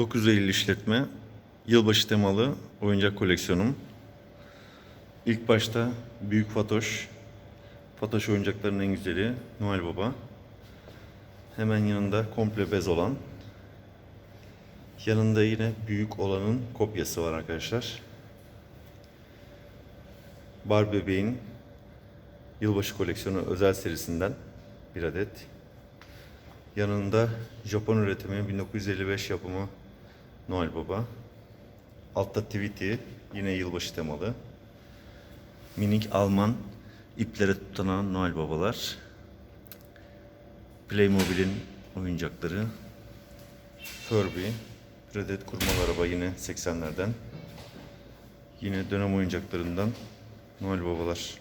9 Eylül işletme. Yılbaşı temalı oyuncak koleksiyonum. İlk başta Büyük Fatoş. Fatoş oyuncaklarının en güzeli Noel Baba. Hemen yanında komple bez olan. Yanında yine büyük olanın kopyası var arkadaşlar. Bar Bebeğin yılbaşı koleksiyonu özel serisinden bir adet. Yanında Japon üretimi 1955 yapımı Noel Baba. Altta Tweety yine yılbaşı temalı. Minik Alman iplere tutanan Noel Babalar. Playmobil'in oyuncakları. Furby. Bir adet kurmalı araba yine 80'lerden. Yine dönem oyuncaklarından Noel Babalar.